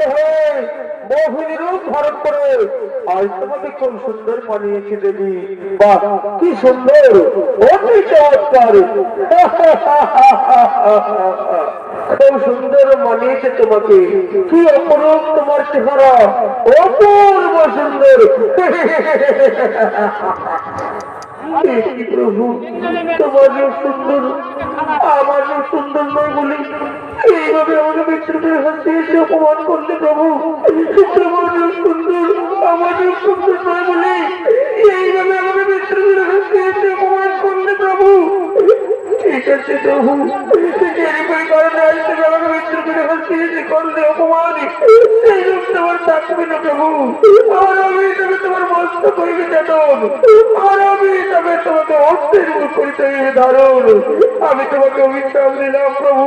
সজ্জিত হয়ে মোহিনী রূপ ধারণ করে আজ তোমাকে খুব সুন্দর মানিয়েছে দেবী? বাহ কি সুন্দর? অতি চমৎকার। খুব সুন্দর মানিয়েছে তোমাকে? কি অপরূপ তোমার চেহারা? অপূর্ব সুন্দর। প্রভু, তোমার সুন্দর, আমার সুন্দর নয় বলে? এইভাবে আমাকে বিচ্ছুটের হাসি এসে অপমান করলে প্রভু। সুন্দর আমার যে সুন্দর নয় বলে এইভাবে বিচ্ছুটের হাসি এসে অপমান করলে প্রভু। আর আমি তোমাকে করিতে ধারণ। আমি তোমাকে দিলাম প্রভু।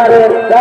Para